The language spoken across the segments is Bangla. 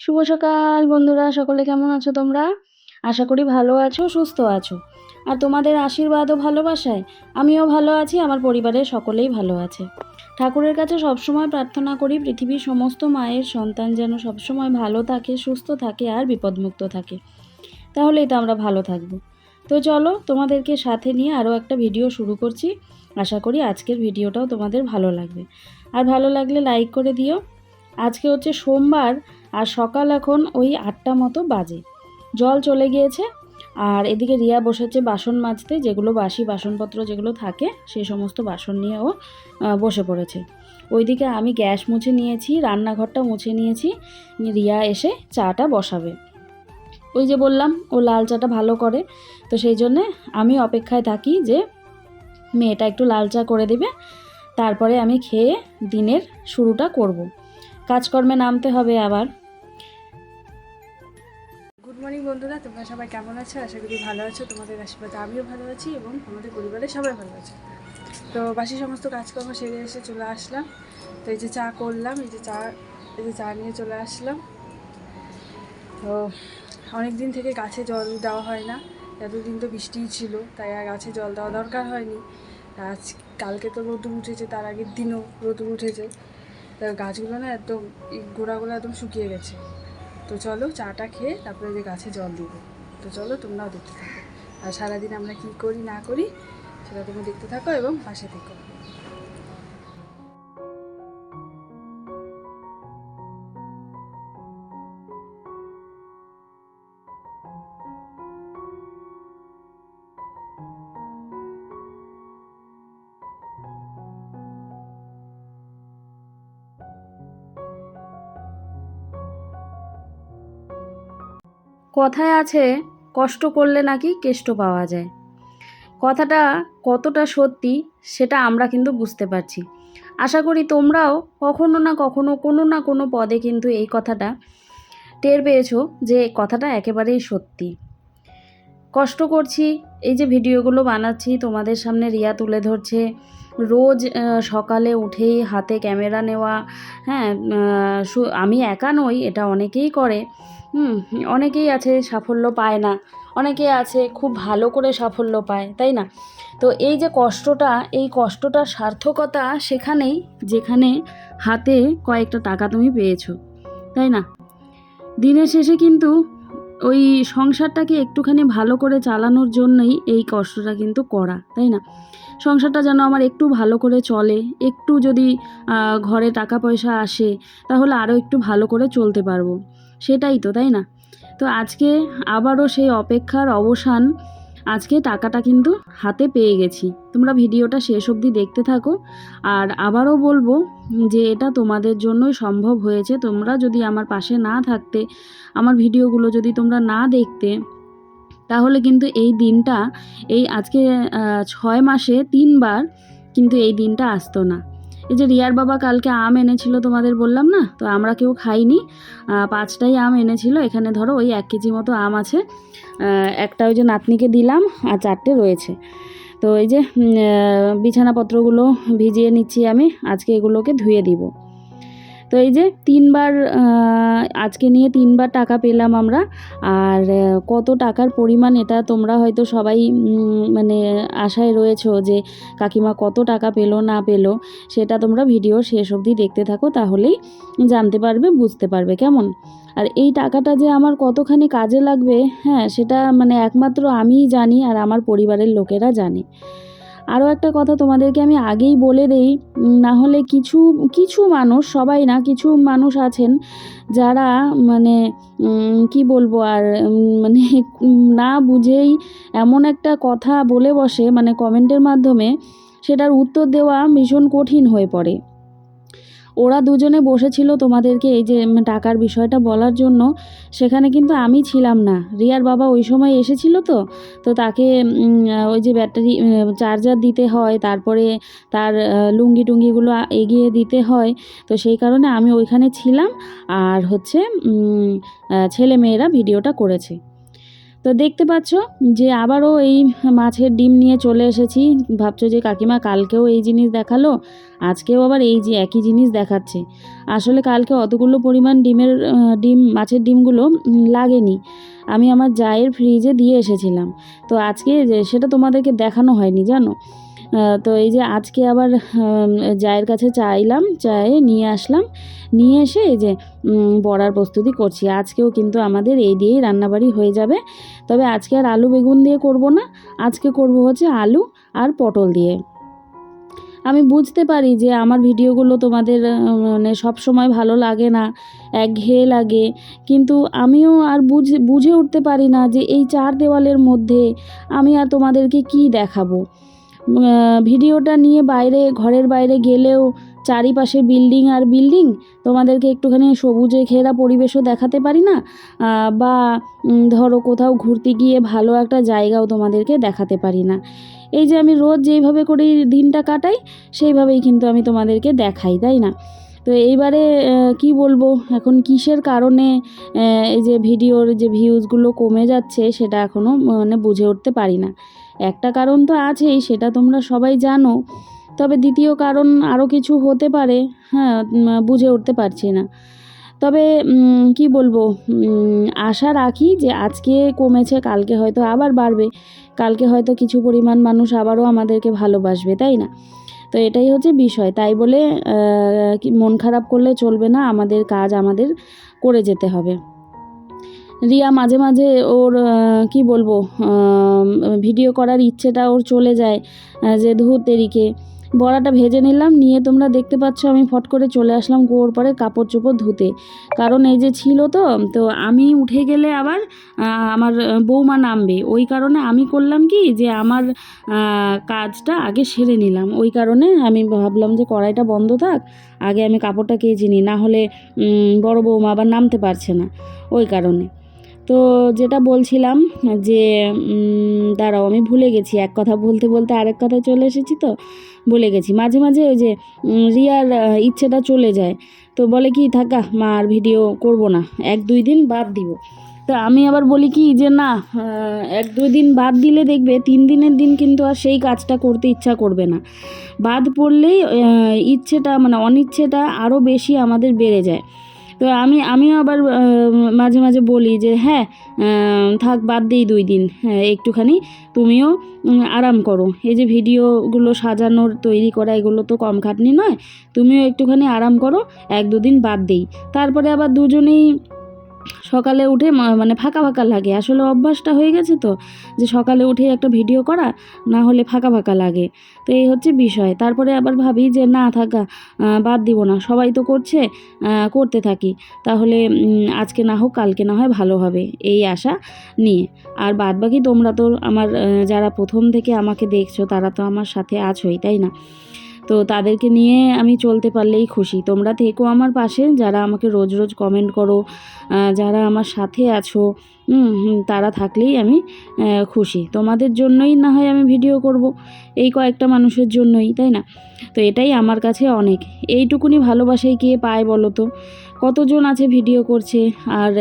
শুভ সকাল বন্ধুরা, সকলে কেমন আছো তোমরা? আশা করি ভালো আছো, সুস্থ আছো। আর তোমাদের আশীর্বাদ ও ভালোবাসায় আমিও ভালো আছি, আমার পরিবারের সকলেই ভালো আছে। ঠাকুরের কাছে সবসময় প্রার্থনা করি, পৃথিবীর সমস্ত মায়ের সন্তান যেন সবসময় ভালো থাকে, সুস্থ থাকে আর বিপদমুক্ত থাকে। তাহলেই তো আমরা ভালো থাকব। তো চলো, তোমাদেরকে সাথে নিয়ে আরও একটা ভিডিও শুরু করছি। আশা করি আজকের ভিডিওটাও তোমাদের ভালো লাগবে। আর ভালো লাগলে লাইক করে দিও। আজকে হচ্ছে সোমবার আর সকাল এখন ওই আটটা মতো বাজে। জল চলে গিয়েছে আর এদিকে রিয়া বসেছে বাসন মাজতে, যেগুলো বাসি বাসনপত্র যেগুলো থাকে সেই সমস্ত বাসন নিয়ে ও বসে পড়েছে। ওইদিকে আমি গ্যাস মুছে নিয়েছি, রান্নাঘরটা মুছে নিয়েছি, রিয়া এসে চাটা বসাবে। ওই যে বললাম, ও লাল চাটা ভালো করে, তো সেই জন্যে আমি অপেক্ষায় থাকি যে মেয়েটা একটু লাল চা করে দেবে, তারপরে আমি খেয়ে দিনের শুরুটা করব। কাজকর্মে নামতে হবে আবার। মর্নিং বন্ধুরা, তোমরা সবাই কেমন আছো? আশা করি ভালো আছো। তোমাদের আশীর্বাদে আমিও ভালো আছি এবং আমাদের পরিবারের সবাই ভালো আছে। তো বাসি সমস্ত কাজকর্ম সেরে এসে চলে আসলাম। তো এই যে চা করলাম, এই যে চা, এই যে চা নিয়ে চলে আসলাম। তো অনেক দিন থেকে গাছে জল দেওয়া হয় না। এতদিন তো বৃষ্টিই ছিল, তাই আর গাছে জল দেওয়া দরকার হয়নি। আজ, কালকে তো রোদুর উঠেছে, তার আগের দিনও রোদুর উঠেছে। তো গাছগুলো না একদম গোড়াগুলো একদম শুকিয়ে গেছে। তো চলো চাটা খেয়ে তারপরে যে গাছে জল দিব। তো চলো তোমরাও দেখতে থাকো। আর সারাদিন আমরা কি করি না করি, সেটা তুমি দেখতে থাকো এবং পাশে থেকো। কথায় আছে, কষ্ট করলে নাকি কেষ্ট পাওয়া যায়। কথাটা কতটা সত্যি, সেটা আমরা কিন্তু বুঝতে পারছি। আশা করি তোমরাও কখনো না কখনো কোনো না কোনো পদে কিন্তু এই কথাটা টের পেয়েছ যে কথাটা একেবারেই সত্যি। কষ্ট করছি, এই যে ভিডিওগুলো বানাচ্ছি, তোমাদের সামনে রিয়া তুলে ধরছে রোজ সকালে উঠেই হাতে ক্যামেরা নেওয়া হ্যাঁ আমি একা নই, এটা অনেকেই করে। হুম, অনেকেই আছে, সাফল্য পায় না। অনেকেই আছে, খুব ভালো করে সাফল্য পায়, তাই না? তো এই যে কষ্টটা, এই কষ্টটার সার্থকতা সেখানেই, যেখানে হাতে কয়েকটা টাকা তুমি পেয়েছ, তাই না? দিনের শেষে কিন্তু ওই সংসারটাকে একটুখানি ভালো করে চালানোর জন্যই এই কষ্টটা কিন্তু করা, তাই না? সংসারটা যেন আমার একটু ভালো করে চলে, একটু যদি ঘরে টাকা পয়সা আসে, তাহলে আরও একটু ভালো করে চলতে পারব। সেটাই তো, তাই না? তো আজকে আবারও সেই অপেক্ষার অবসান আজকে টাকাটা কিন্তু হাতে পেয়ে গেছি। তোমরা ভিডিওটা শেষ অবধি দেখতে থাকো। আর আবারও বলব যে এটা তোমাদের জন্যই সম্ভব হয়েছে। তোমরা যদি আমার পাশে না থাকতে, আমার ভিডিওগুলো যদি তোমরা না দেখতে, তাহলে কিন্তু এই দিনটা, এই আজকে ছয় মাসে তিনবার কিন্তু এই দিনটা আসতো না। এই যে রিয়ার বাবা কালকে আম এনেছিল তোমাদের বললাম না? তো আমরা কেউ খাইনি। পাঁচটাই আম এনেছিল। এখানে ধরো ওই এক কেজি মতো আম আছে। একটা ওই যে নাতনিকে দিলাম আর চারটে রয়েছে। তো এই যে বিছানাপত্রগুলো ভিজিয়ে নিচ্ছি আমি। আজকে এগুলোকে ধুয়ে দিব। তো এই যে তিনবার আজকে নিয়ে তিনবার টাকা পেলাম আমরা, আর কত টাকার পরিমাণ এটা তোমরা হয়তো সবাই মানে আশায় রয়েছো যে কাকিমা কত টাকা পেল না পেল, সেটা তোমরা ভিডিও শেষ অবধি দেখতে থাকো, তাহলেই জানতে পারবে, বুঝতে পারবে, কেমন? আর এই টাকাটা যে আমার কতখানি কাজে লাগবে হ্যাঁ সেটা মানে একমাত্র আমিই জানি, আর আমার পরিবারের লোকেরা জানে। আরও একটা কথা তোমাদেরকে আমি আগেই বলে দেই না হলে কিছু কিছু মানুষ, সবাই না, কিছু মানুষ আছেন যারা মানে কি বলব আর মানে না বুঝেই এমন একটা কথা বলে বসে মানে কমেন্টের মাধ্যমে, সেটার উত্তর দেওয়া ভীষণ কঠিন হয়ে পড়ে। ওরা দুজনে বসেছিল তোমাদেরকে এই যে টাকার বিষয়টা বলার জন্য। সেখানে কিন্তু আমি ছিলাম না। রিয়ার বাবা ওই সময় এসেছিল তো তো তাকে ওই যে ব্যাটারি চার্জার দিতে হয়, তারপরে তার লুঙ্গি টুঙ্গিগুলো এগিয়ে দিতে হয়। তো সেই কারণে আমি ওইখানে ছিলাম। আর হচ্ছে ছেলে মেয়েরা ভিডিওটা করেছে। তো দেখতে পাচ্ছ যে আবারও এই মাছের ডিম নিয়ে চলে এসেছি। ভাবছ যে কাকিমা কালকেও এই জিনিস দেখাল, আজকেও আবার এই যে একই জিনিস দেখাচ্ছে। আসলে কালকে অতগুলো পরিমাণ ডিমের ডিম, মাছের ডিমগুলো লাগেনি। আমি আমার জায়ের ফ্রিজে দিয়ে এসেছিলাম। তো আজকে সেটা তোমাদেরকে দেখানো হয়নি, জানো? তো এই যে আজকে আবার জায়ের কাছে চাইলাম চায়ে নিয়ে আসলাম। নিয়ে এসে এই যে বড়ার প্রস্তুতি করছি। আজকেও কিন্তু আমাদের এই দিয়েই রান্নাবাড়ি হয়ে যাবে। তবে আজকে আর আলু বেগুন দিয়ে করব না। আজকে করব হচ্ছে আলু আর পটল দিয়ে। আমি বুঝতে পারি যে আমার ভিডিওগুলো তোমাদের মানে সব সময় ভালো লাগে না, একঘেয়ে লাগে। কিন্তু আমিও আর বুঝে বুঝে উঠতে পারি না যে এই চার দেওয়ালের মধ্যে আমি আর তোমাদেরকে কি দেখাবো। ভিডিওটা নিয়ে বাইরে, ঘরের বাইরে গেলেও চারিপাশে বিল্ডিং আর বিল্ডিং, তোমাদেরকে একটুখানি সবুজে ঘেরা পরিবেশও দেখাতে পারি না? বা ধরো কোথাও ঘুরতে গিয়ে ভালো একটা জায়গাও তোমাদেরকে দেখাতে পারি না। এই যে আমি রোজ যেইভাবে করে দিনটা কাটাই, সেইভাবেই কিন্তু আমি তোমাদেরকে দেখাই, তাই না? তো এইবারে কি বলব? এখন কিসের কারণে এই যে ভিডিওর যে ভিউজগুলো কমে যাচ্ছে, সেটা এখনও মানে বুঝে উঠতে পারি না। একটা কারণ তো আছেই, সেটা তোমরা সবাই জানো। তবে দ্বিতীয় কারণ আরও কিছু হতে পারে হ্যাঁ বুঝে উঠতে পারছি না। তবে কি বলব আশা রাখি যে আজকে কমেছে, কালকে হয়তো আবার বাড়বে। কালকে হয়তো কিছু পরিমাণ মানুষ আবারও আমাদেরকে ভালোবাসবে, তাই না? তো এটাই হচ্ছে বিষয়। তাই বলে মন খারাপ করলে চলবে না, আমাদের কাজ আমাদের করে যেতে হবে। রিয়া মাঝে মাঝে ওর কি বলব ভিডিও করার ইচ্ছেটা ওর চলে যায় যে ধূর তেরিকে। বড়াটা ভেজে নিলাম, নিয়ে তোমরা দেখতে পাচ্ছ আমি ফট করে চলে আসলাম কুয়োর পরে কাপড় চোপড় ধুতে। কারণ এই যে ছিল তো তো আমি উঠে গেলে আবার আমার বৌমা নামবে। ওই কারণে আমি করলাম কি যে আমার কাজটা আগে সেরে নিলাম। ওই কারণে আমি ভাবলাম যে কড়াইটা বন্ধ থাক, আগে আমি কাপড়টা কেচে নিই। না হলে বড় বৌমা আবার নামতে পারছে না। ওই কারণে। তো যেটা বলছিলাম যে দাঁড়াও আমি ভুলে গেছি। এক কথা বলতে বলতে আরেক কথায় চলে এসেছি তো? ভুলে গেছি। মাঝে মাঝে ওই যে রিয়ার ইচ্ছেটা চলে যায়। তো বলে কি, থাকা, মা আর ভিডিও করব না। এক দুই দিন বাদ দিব। তো আমি আবার বলি কি যে, না এক দুই দিন বাদ দিলে দেখবে তিন দিনের দিন কিন্তু আর সেই কাজটা করতে ইচ্ছা করবে না। বাদ পড়লেই ইচ্ছেটা মানে অনিচ্ছেটা আরও বেশি আমাদের বেড়ে যায়। তো আমি, আমিও আবার মাঝে মাঝে বলি যে হ্যাঁ থাক, বাদ দিই দুই দিন। হ্যাঁ একটুখানি তুমিও আরাম করো। এই যে ভিডিওগুলো সাজানোর, তৈরি করা, এগুলো তো কম খাটনি নয়। তুমিও একটুখানি আরাম করো, এক দুদিন বাদ দিই। তারপরে আবার দুজনেই সকালে উঠে মানে ফাঁকা ফাঁকা লাগে। আসলে অভ্যাসটা হয়ে গেছে তো, যে সকালে উঠে একটা ভিডিও করা, না হলে ফাঁকা ফাঁকা লাগে। তো এই হচ্ছে বিষয়। তারপরে আবার ভাবি যে, না, থাকা বাদ দিব না। সবাই তো করছে করতে থাকি। তাহলে আজকে না হোক, কালকে না হয় ভালো হবে। এই আশা নিয়ে। আর বাদ বাকি তোমরা তো আমার যারা প্রথম থেকে আমাকে দেখছ, তারা তো আমার সাথে আছোই, তাই না? তো তাদেরকে নিয়ে আমি চলতে পারলেই খুশি। তোমরা থেকো আমার পাশে, যারা আমাকে রোজ রোজ কমেন্ট করো যারা আমার সাথে আছো। তারা থাকলেই আমি খুশি। তোমাদের জন্যই না হয় আমি ভিডিও করব, এই কয়েকটা মানুষের জন্যই, তাই না? তো এটাই আমার কাছে অনেক। এইটুকুনি ভালোবাসাই কে পায় বলো তো? কতজন আছে ভিডিও করছে? আর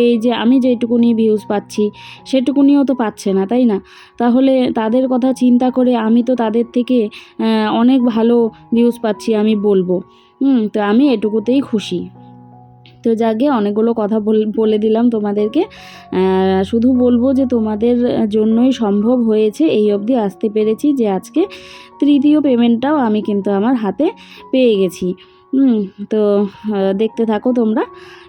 এই যে আমি যেটুকুনি ভিউজ পাচ্ছি, সেটুকুনিও তো পাচ্ছে না, তাই না? তাহলে তাদের কথা চিন্তা করে আমি তো তাদের থেকে অনেক ভালো ভিউজ পাচ্ছি, আমি বলব। হুম, তো আমি এটুকুতেই খুশি। তো যাকে অনেকগুলো কথা বল- দিলাম তোমাদেরকে। শুধু বলব যে তোমাদের জন্যই সম্ভব হয়েছে এই অবধি আসতে পেরেছি যে আজকে তৃতীয় পেমেন্টটাও আমি কিন্তু আমার হাতে পেয়ে গেছি। তো দেখতে থাকো তোমরা।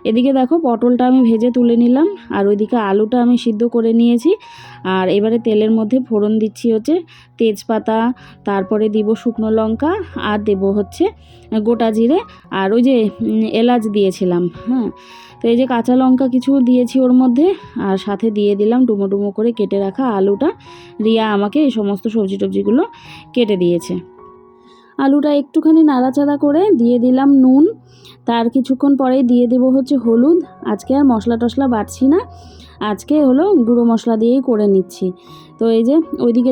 এদিকে দেখো, পটলটা আমি ভেজে তুলে নিলাম, আর ওইদিকে আলুটা আমি সিদ্ধ করে নিয়েছি। আর এবারে তেলের মধ্যে ফোড়ন দিচ্ছি হচ্ছে তেজপাতা, তারপরে দিব শুকনো লঙ্কা, আর দেব হচ্ছে গোটা জিরে, আর ওই যে এলাচ দিয়েছিলাম হ্যাঁ। তো এই যে কাঁচা লঙ্কা কিছু দিয়েছি ওর মধ্যে, আর সাথে দিয়ে দিলাম ডুমো ডুমো করে কেটে রাখা আলুটা। রিয়া আমাকে এই সমস্ত সবজি টবজিগুলো কেটে দিয়েছে। আলুটা একটুখানি নাড়াচাড়া করে দিয়ে দিলাম নুন। তার কিছুক্ষণ পরেই দিয়ে দেব হচ্ছে হলুদ। আজকে আর মশলা টশলা বাড়ছি না। আজকে হলো গুঁড়ো মশলা দিয়েই করে নিচ্ছি। তো এই যে ওইদিকে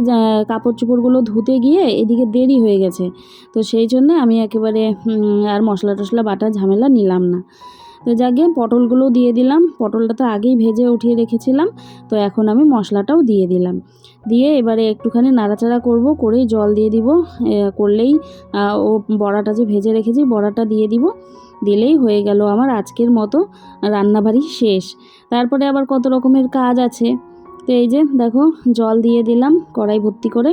কাপড় চোপড়গুলো ধুতে গিয়ে এদিকে দেরি হয়ে গেছে। তো সেই জন্য আমি একেবারে আর মশলা টশলা বাটা ঝামেলা নিলাম না। তো যাকে পটলগুলো দিয়ে দিলাম। পটলটা তো আগেই ভেজে উঠিয়ে রেখেছিলাম, তো এখন আমি মশলাটাও দিয়ে দিলাম। দিয়ে এবারে একটুখানি নাড়াচাড়া করব, করেই জল দিয়ে দিব। করলেই ও বড়াটা যে ভেজে রেখেছি, বড়াটা দিয়ে দিব। দিলেই হয়ে গেল আমার আজকের মতো রান্নাবাড়ি শেষ। তারপরে আবার কত রকমের কাজ আছে। তো এই যে, দেখো, জল দিয়ে দিলাম কড়াই ভর্তি করে।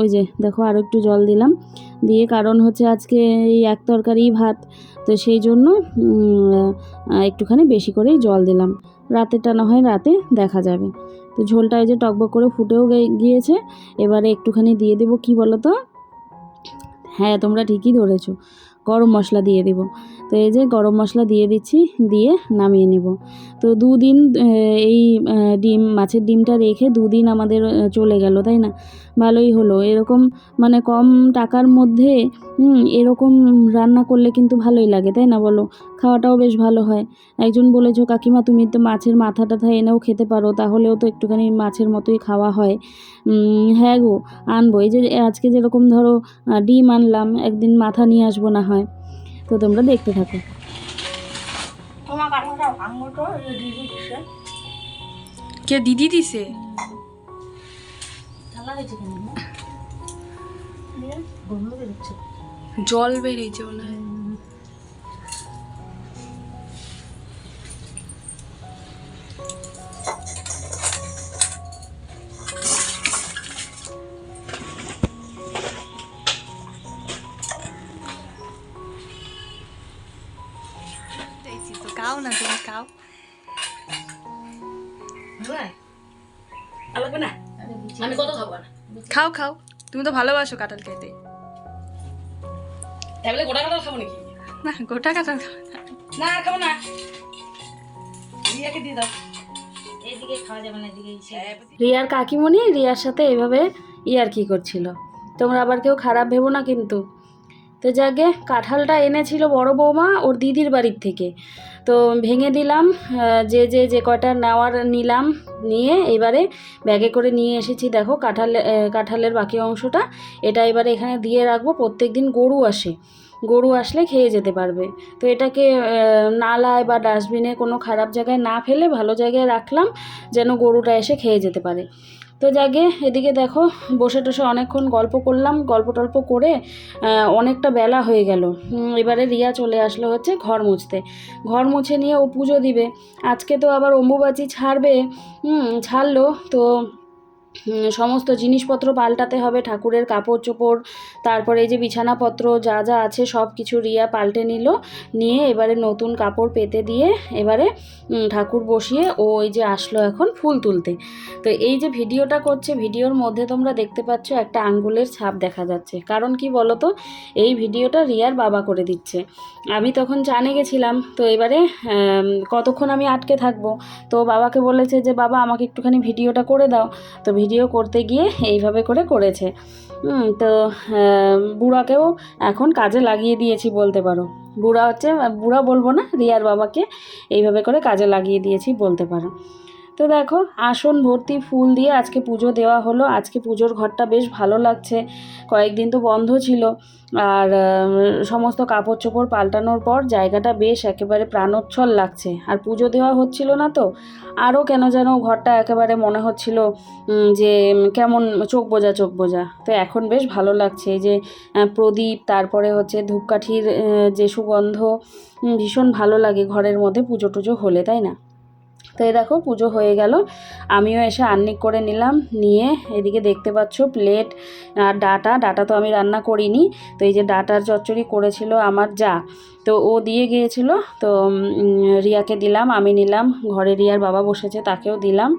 ওই যে, দেখো আরও একটু জল দিলাম। দিয়ে কারণ হচ্ছে আজকে এই এক তরকারি ভাত তো সেই জন্য একটুখানি বেশি করেই জল দিলাম। রাতেরটা না হয়, রাতে দেখা যাবে। তো ঝোলটা এই যে টকবক করে ফুটেও গিয়েছে। এবারে একটুখানি দিয়ে দেবো, কি বলো তো হ্যাঁ তোমরা ঠিকই ধরেছো। গরম মশলা দিয়ে দেবো। তো এই যে গরম মশলা দিয়ে দিচ্ছি, দিয়ে নামিয়ে নেব। তো দুদিন এই ডিম, মাছের ডিমটা রেখে দুদিন আমাদের চলে গেল, তাই না? ভালোই হলো। এরকম মানে কম টাকার মধ্যে এরকম রান্না করলে কিন্তু ভালোই লাগে, তাই না বলো? খাওয়াটাও বেশ ভালো হয়। একজন বলেছ, কাকিমা, তুমি তো মাছের মাথা টাথা এনেও খেতে পারো, তাহলেও তো একটুখানি মাছের মতোই খাওয়া হয়। হ্যাঁ গো, আনব। এই যে, আজকে যেরকম ধরো ডিম আনলাম, একদিন মাথা নিয়ে আসব না হয়। তো তোমরা দেখতে থাকো। কে দিদি দিছে? জল বেরিয়েছে মনে হয়। খাও না তুমি খাও আলাদা না আমি কত খাব? না খাও খাও। তুমি তো ভালোবাসো কাঁঠাল খেতে। তাহলে গোটা কাঁঠাল খাব নাকি? না গোটা কাঁঠাল খাও না। আর খাব না। রিয়াকে দিয়ে দাও। রিয়ার কাকিমণি রিয়ার সাথে এভাবে ইয়ার কি করছিল? তোমরা আবার কেউ খারাপ ভেবো না কিন্তু। তো যাকে কাঁঠালটা এনেছিল বড় বৌমা ওর দিদির বাড়ির থেকে। তো ভেঙে দিলাম যে যে যে কয়টা নেওয়ার নিলাম নিয়ে এবারে ব্যাগে করে নিয়ে এসেছি, দেখো কাঁঠাল কাঁঠালের বাকি অংশটা, এটা এবারে এখানে দিয়ে রাখব প্রত্যেক দিন গরু আসে, গরু আসলে খেয়ে যেতে পারবে। তো এটাকে নালায় বা ডাস্টবিনে কোনো খারাপ জায়গায় না ফেলে ভালো জায়গায় রাখলাম, যেন গরুটা এসে খেয়ে যেতে পারে। তো যাকে এদিকে দেখো, বসে টসে অনেকক্ষণ গল্প করলাম, গল্প টল্প করে অনেকটা বেলা হয়ে গেল। এবারে রিয়া চলে আসলো হচ্ছে ঘর মুছতে। ঘর মুছে নিয়ে ও পুজো দিবে। আজকে তো আবার অম্বুবাচি ছাড়বে ছাড়লো, তো সমস্ত জিনিসপত্র পাল্টাতে হবে, ঠাকুরের কাপড় চোপড় তারপরে এই যে বিছানাপত্র যা যা আছে সব কিছু রিয়া পাল্টে নিল, নিয়ে এবারে নতুন কাপড় পেতে দিয়ে এবারে ঠাকুর বসিয়ে ও ওই যে আসলো এখন ফুল তুলতে। তো এই যে ভিডিওটা করছে, ভিডিওর মধ্যে তোমরা দেখতে পাচ্ছ একটা আঙ্গুলের ছাপ দেখা যাচ্ছে। কারণ কি বলো তো এই ভিডিওটা রিয়ার বাবা করে দিচ্ছে। আমি তখন জানে গেছিলাম, তো এবারে কতক্ষণ আমি আটকে থাকব? তো বাবাকে বলেছে যে, বাবা, আমাকে একটুখানি ভিডিওটা করে দাও। তো ভিডিও করতে গিয়ে এইভাবে করে করেছে। তো বুড়াকেও এখন কাজে লাগিয়ে দিয়েছি বলতে পারো। বুড়া হচ্ছে, বুড়া বলব না, রিয়ার বাবাকে এইভাবে করে কাজে লাগিয়ে দিয়েছি বলতে পারো। তো দেখো, আসন, ভর্তি, ফুল দিয়ে আজকে পুজো দেওয়া হলো। আজকে পুজোর ঘরটা বেশ ভালো লাগছে। কয়েকদিন তো বন্ধ ছিল। আর সমস্ত কাপড় চোপড় পাল্টানোর পর জায়গাটা বেশ একেবারে প্রাণোচ্ছল লাগছে। আর পুজো দেওয়া হচ্ছিল না তো। আরও কেন যেন ঘরটা একেবারে মনে হচ্ছিল যে, কেমন চোখ বোঝা চোখ বোঝা। তো এখন বেশ ভালো লাগছে। এই যে প্রদীপ, তারপরে হচ্ছে ধূপকাঠির যে সুগন্ধ ভীষণ ভালো লাগে ঘরের মধ্যে পুজো টুজো হলে, তাই না? তো এই দেখো পুজো হয়ে গেল। আমিও এসে আন্নিক করে নিলাম, নিয়ে এদিকে দেখতে পাচ্ছ প্লেট আর ডাটা। ডাটা তো আমি রান্না করিনি, তো এই যে ডাটার চচ্চড়ি করেছিল আমার যা। তো ও দিয়ে গিয়েছিল, তো রিয়াকে দিলাম, আমি নিলাম, ঘরে রিয়ার বাবা বসেছে তাকেও দিলাম।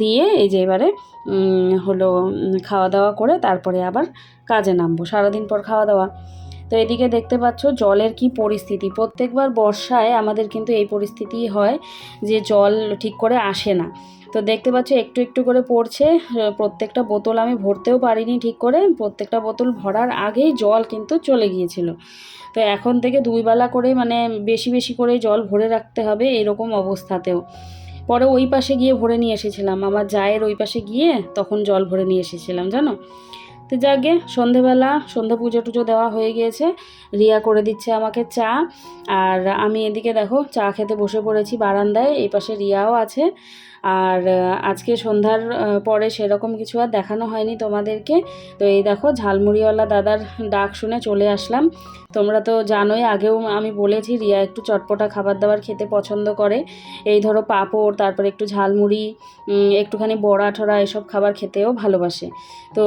দিয়ে এই যে এবারে হলো খাওয়া দাওয়া করে তারপরে আবার কাজে নামবো, সারাদিন পর খাওয়া দাওয়া। তো এদিকে দেখতে পাচ্ছ জলের কি পরিস্থিতি। প্রত্যেকবার বর্ষায় আমাদের কিন্তু এই পরিস্থিতি হয় যে জল ঠিক করে আসে না। তো দেখতে পাচ্ছ একটু একটু করে পড়ছে, প্রত্যেকটা বোতল আমি ভরতেও পারিনি ঠিক করে, প্রত্যেকটা বোতল ভরার আগেই জল কিন্তু চলে গিয়েছিল। তো এখন থেকে দুই বেলা করে মানে বেশি বেশি করে জল ভরে রাখতে হবে এরকম অবস্থাতেও। পরে ওই পাশে গিয়ে ভরে নিয়ে এসেছিলাম। আমার জায়ের ওই পাশে গিয়ে তখন জল ভরে নিয়ে এসেছিলাম, জানো? তো যাকে সন্ধেবেলা সন্ধ্যা পুজো টুজো দেওয়া হয়ে গিয়েছে, রিয়া করে দিচ্ছে আমাকে চা। আর আমি এদিকে দেখো চা খেতে বসে পড়েছি বারান্দায়, এই পাশে রিয়াও আছে। আর আজকে সন্ধ্যার পরে সেরকম কিছু আর দেখানো হয়নি তোমাদেরকে। তো এই দেখো ঝালমুড়িওয়ালা দাদার ডাক শুনে চলে আসলাম। তোমরা তো জানোই, আগেও আমি বলেছি রিয়া একটু চটপটা খাবার দাবার খেতে পছন্দ করে। এই ধরো পাঁপড়, তারপরে একটু ঝালমুড়ি একটুখানি বড়া, ঠড়া এসব খাবার খেতেও ভালোবাসে। তো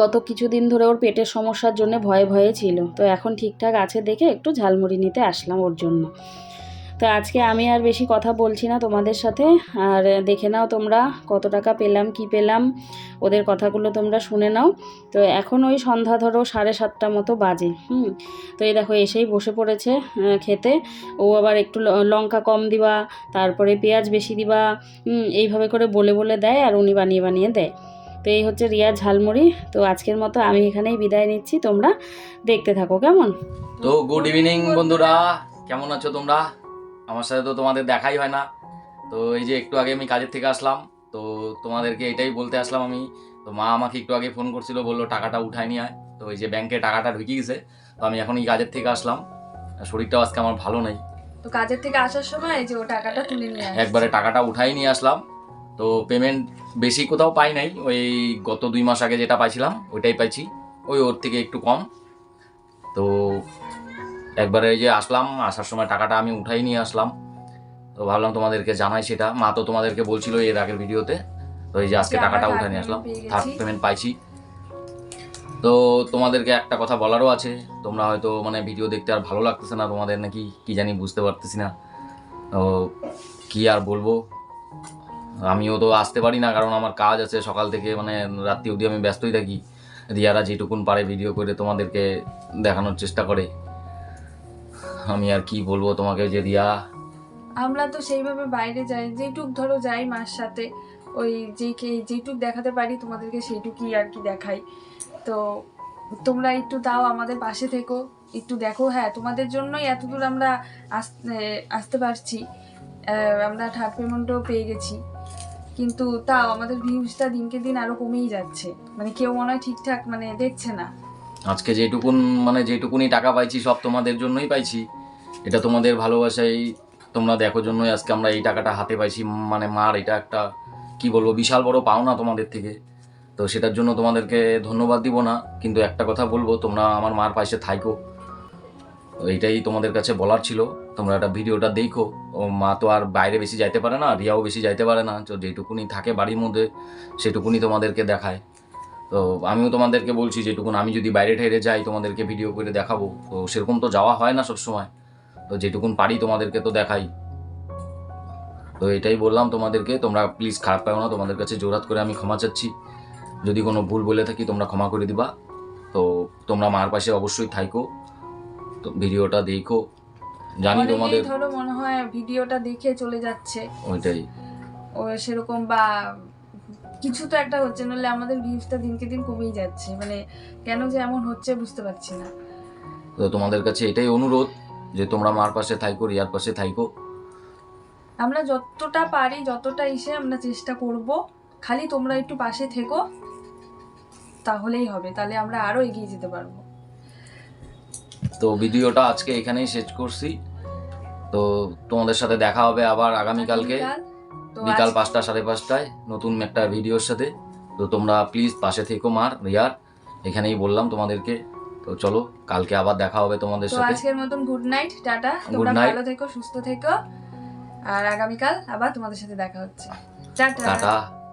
গত কিছুদিন ধরে ওর পেটের সমস্যার জন্য ভয়ে ভয়ে ছিল। তো এখন ঠিকঠাক আছে দেখে একটু ঝালমুড়ি নিতে আসলাম ওর জন্য। তো আজকে আমি আর বেশি কথা বলছি না তোমাদের সাথে। আর দেখে নাও তোমরা কত টাকা পেলাম, কি পেলাম। ওদের কথাগুলো তোমরা শুনে নাও। তো এখন ওই সন্ধ্যা ধরো সাড়ে সাতটা মতো বাজে, হুম। তো এই দেখো এসেই বসে পড়েছে খেতে। ও আবার একটু লঙ্কা কম দিবা, তারপরে পেঁয়াজ বেশি দিবা এইভাবে করে বলে বলে দেয় আর উনি বানিয়ে বানিয়ে দেয়। তো এই হচ্ছে রিয়া ঝালমুড়ি। তো আজকের মতো আমি এখানেই বিদায় নিচ্ছি। তোমরা দেখতে থাকো কেমন? তো গুড ইভিনিং বন্ধুরা। কেমন আছো তোমরা? আমার সাথে তো তোমাদের দেখাই হয় না। তো এই যে একটু আগে আমি কাজের থেকে আসলাম তো তোমাদেরকে এটাই বলতে আসলাম আমি। তো মা আমাকে একটু আগে ফোন করছিল বলল টাকাটা উঠাই নিয়ে আয়। তো এই যে ব্যাংকে টাকাটা ঢুকে গেছে তো আমি এখন এই কাজের থেকে আসলাম। শরীরটাও আজকে আমার ভালো নেই। তো কাজের থেকে আসার সময় এই যে ও টাকাটা তুলে নিয়ে একবারে টাকাটা উঠাই নিয়ে আসলাম। তো পেমেন্ট বেশি কোথাও পাই নাই। ওই গত দুই মাস আগে যেটা পাইছিলাম ওইটাই পাইছি। ওই ওর থেকে একটু কম। তো একবারে যে আসলাম আসার সময় টাকাটা আমি উঠাই নিয়ে আসলাম। তো ভাবলাম তোমাদেরকে জানাই সেটা। মা তো তোমাদেরকে বলছিল এর আগের ভিডিওতে। তো এই যে আজকে টাকাটা উঠাই নিয়ে আসলাম। থার্ড পেমেন্ট পাইছি। তো তোমাদেরকে একটা কথা বলারও আছে। তোমরা হয়তো মানে ভিডিও দেখতে আর ভালো লাগতেছে না তোমাদের নাকি কি জানি বুঝতে পারতেছি না। তো কি আর বলব? আমিও তো আসতে পারি না, কারণ আমার কাজ আছে, সকাল থেকে মানে রাত্রি অবধি আমি ব্যস্তই থাকি। রিয়ারা যেটুকুন পারে ভিডিও করে তোমাদেরকে দেখানোর চেষ্টা করে। আমি আর কি বলব তোমাকে যে রিয়া? আমরা তো সেইভাবে বাইরে যাই, যেটুক ধরো যাই মার সাথে, ওই যেই যেটুক দেখাতে পারি তোমাদেরকে সেইটুকুই আর কি দেখাই। তো তোমরা একটু দাও আমাদের পাশে থেকো, একটু দেখো হ্যাঁ তোমাদের জন্যই এতদূর আমরা আসতে আসতে পারছি। আমরা থার্ড পেমেন্টও পেয়ে গেছি। কিন্তু তাও আমাদের ভিউজটা দিনকে দিন আরও কমেই যাচ্ছে। মানে কেউ মনে হয় ঠিকঠাক মানে দেখছে না। আজকে যেটুকুন মানে যেটুকুনি টাকা পাইছি, সব তোমাদের জন্যই পাইছি। এটা তোমাদের ভালোবাসাই। তোমরা দেখো জন্যই আজকে আমরা এই টাকাটা হাতে পাইছি। মানে মার, এটা একটা, কি বলব, বিশাল বড় পাওনা তোমাদের থেকে। তো সেটার জন্য তোমাদেরকে ধন্যবাদ দিব না। কিন্তু একটা কথা বলব, তোমরা আমার মার পাশে থাইকো। এইটাই তোমাদের কাছে বলার ছিল। তোমরা একটা ভিডিওটা দেখো। ও মা তো আর বাইরে বেশি যাইতে পারে না, রিয়াও বেশি যাইতে পারে না, তো যেটুকুনি থাকে বাড়ির মধ্যে, সেটুকুনি তোমাদেরকে দেখায়। তো আমিও তোমাদেরকে বলছি, যেটুকুন আমি যদি বাইরে ঠেরে যাই, তোমাদেরকে ভিডিও করে দেখাবো। তো সেরকম তো যাওয়া হয় না সবসময়। তো যেটুকুন পারি তোমাদেরকে তো দেখাই। তো এটাই বললাম তোমাদেরকে, তোমরা প্লিজ খারাপ পাও না, তোমাদের কাছে জোরাত করে আমি ক্ষমা চাচ্ছি। যদি কোনো ভুল বলে থাকি, তোমরা ক্ষমা করে দিবা। তো তোমরা মার পাশে অবশ্যই থাইকো। তো ভিডিওটা দেখো। জানি তোমাদের ধরো মনে হয় ভিডিওটা দেখে চলে যাচ্ছে। ওইটাই। ও সেরকম বা কিছু তো একটা হচ্ছে নাহলে আমাদের ভিউজটা দিনকে দিন কমেই যাচ্ছে। মানে কেন যে এমন হচ্ছে বুঝতে পারছি না। তো তোমাদের কাছে এটাই অনুরোধ যে তোমরা মার পাশে থাইকো রিয়ার পাশে থাইকো। আমরা যতটা পারি যতটা এসে আমরা চেষ্টা করব। খালি তোমরা একটু পাশে থেকো তাহলেই হবে। তাহলে আমরা আরও এগিয়ে যেতে পারব। তো ভিডিওটা আজকে এখানেই শেষ করছি। তো তোমাদের সাথে দেখা হবে আবার আগামীকালকে। আগামীকাল। বিকাল পাঁচটা সাড়ে পাঁচটায় নতুন একটা ভিডিওর সাথে। তো তোমরা প্লিজ পাশে থেকো মার রিয়ার। এখানেই বললাম তোমাদেরকে। তো চলো কালকে আবার দেখা হবে তোমাদের সাথে। আজকের মতন গুড নাইট টাটা। তোমরা. ভালো থেকো সুস্থ থেকো। আর আগামীকাল আবার তোমাদের সাথে দেখা হচ্ছে। টাটা। টাটা।